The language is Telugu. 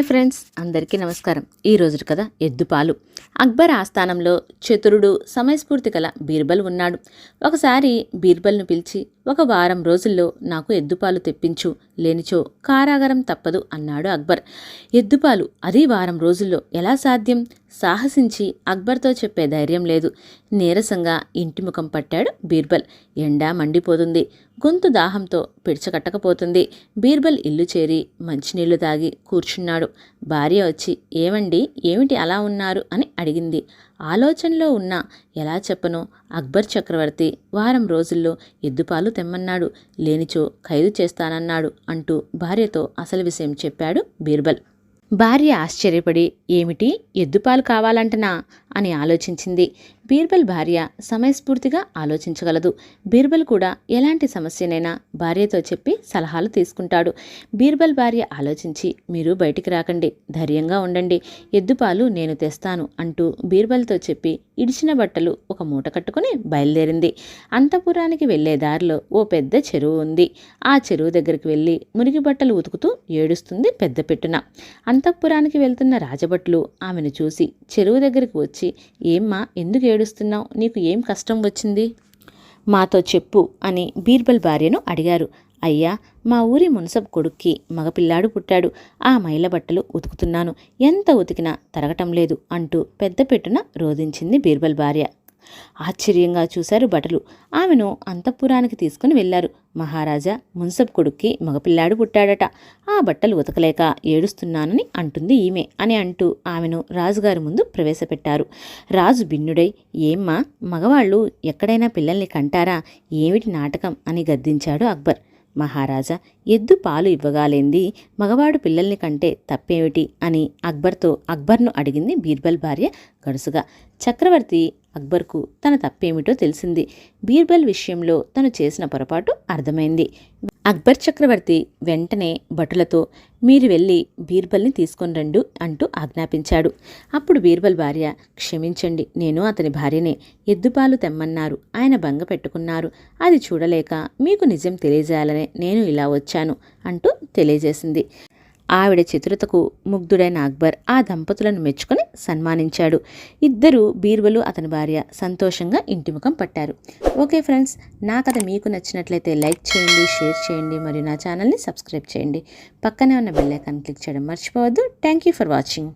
హాయ్ ఫ్రెండ్స్ అందరికీ నమస్కారం. ఈ రోజు కథ ఎద్దుపాలు. అక్బర్ ఆస్థానంలో చతురుడు సమయస్ఫూర్తి గల బీర్బల్ ఉన్నాడు. ఒకసారి బీర్బల్ను పిలిచి ఒక వారం రోజుల్లో నాకు ఎద్దుపాలు తెప్పించు లేనిచో కారాగారం తప్పదు అన్నాడు అక్బర్. ఎద్దుపాలు అదే వారం రోజుల్లో ఎలా సాధ్యం? సాహసించి అక్బర్తో చెప్పే ధైర్యం లేదు. నీరసంగా ఇంటి ముఖం పట్టాడు బీర్బల్. ఎండా మండిపోతుంది. గొంతు దాహంతో పిడిచకట్టకపోతుంది. బీర్బల్ ఇల్లు చేరి మంచినీళ్ళు తాగి కూర్చున్నాడు. భార్య వచ్చి ఏమండి ఏమిటి అలా ఉన్నారు? అని అడిగింది. ఆలోచనలో ఉన్న ఎలా చెప్పనో? అక్బర్ చక్రవర్తి వారం రోజుల్లో ఎద్దుపాలు తెమ్మన్నాడు. లేనిచో ఖైదు చేస్తానన్నాడు అంటూ భార్యతో అసలు విషయం చెప్పాడు బీర్బల్. భార్య ఆశ్చర్యపడి ఏమిటి? ఎద్దుపాలు కావాలంటనా? అని ఆలోచించింది. బీర్బల్ భార్య సమయస్ఫూర్తిగా ఆలోచించగలదు. బీర్బల్ కూడా ఎలాంటి సమస్యనైనా భార్యతో చెప్పి సలహాలు తీసుకుంటాడు. బీర్బల్ భార్య ఆలోచించి మీరు బయటికి రాకండి ధైర్యంగా ఉండండి ఎద్దుపాలు నేను తెస్తాను అంటూ బీర్బల్తో చెప్పి ఇడిచిన బట్టలు ఒక మూట కట్టుకుని బయలుదేరింది. అంతపురానికి వెళ్ళే దారిలో ఓ పెద్ద చెరువు ఉంది. ఆ చెరువు దగ్గరికి వెళ్ళి మురిగి బట్టలు ఉతుకుతూ ఏడుస్తుంది పెద్ద పెట్టున. అంతఃపురానికి వెళ్తున్న రాజభట్లు ఆమెను చూసి చెరువు దగ్గరికి వచ్చి ఏమ్మా ఎందుకు ఏడు ఏడుస్తున్నావు? నీకు ఏం కష్టం వచ్చింది? మాతో చెప్పు అని బీర్బల్ భార్యను అడిగారు. అయ్యా మా ఊరి మున్సబ్ కొడుక్కి మగపిల్లాడు పుట్టాడు. ఆ మైల బట్టలు ఉతుకుతున్నాను. ఎంత ఉతికినా తరగటం లేదు అంటూ పెద్ద పెట్టున రోధించింది బీర్బల్ భార్య. ఆశ్చర్యంగా చూశారు బటలు ఆమెను అంతఃపురానికి తీసుకుని వెళ్ళారు మహారాజా మున్సబ్ కొడుక్కి మగపిల్లాడు పుట్టాడట. ఆ బట్టలు ఉతకలేక ఏడుస్తున్నానని అంటుంది ఈమె అని అంటూ ఆమెను రాజుగారి ముందు ప్రవేశపెట్టారు. రాజు భిన్నుడై ఏమ్మా మగవాళ్ళు ఎక్కడైనా పిల్లల్ని కంటారా? ఏమిటి నాటకం? అని గద్దించాడు అక్బర్. మహారాజా ఎద్దు పాలు ఇవ్వగాలేంది మగవాడు పిల్లల్ని కంటే తప్పేమిటి అని అక్బర్తో అక్బర్ను అడిగింది బీర్బల్ భార్య గడుసుగా. చక్రవర్తి అక్బర్కు తన తప్పేమిటో తెలిసింది. బీర్బల్ విషయంలో తను చేసిన పొరపాటు అర్థమైంది. అక్బర్ చక్రవర్తి వెంటనే భటులతో మీరు వెళ్ళి బీర్బల్ని తీసుకొని రండు అంటూ ఆజ్ఞాపించాడు. అప్పుడు బీర్బల్ భార్య క్షమించండి నేను అతని భార్యనే. ఎద్దుపాలు తెమ్మన్నారు. ఆయన భంగ పెట్టుకున్నారు అది చూడలేక మీకు నిజం తెలియజేయాలనే నేను ఇలా వచ్చాను అంటూ తెలియజేసింది. ఆవిడ చతురతకు ముగ్ధుడైన అక్బర్ ఆ దంపతులను మెచ్చుకొని సన్మానించాడు. ఇద్దరు బీర్బలు అతని భార్య సంతోషంగా ఇంటిముఖం పట్టారు. ఓకే ఫ్రెండ్స్ నా కథ మీకు నచ్చినట్లయితే లైక్ చేయండి షేర్ చేయండి మరియు నా ఛానల్ని సబ్స్క్రైబ్ చేయండి. పక్కనే ఉన్న బెల్ ఐకాన్ క్లిక్ చేయడం మర్చిపోవద్దు. Thank you for watching.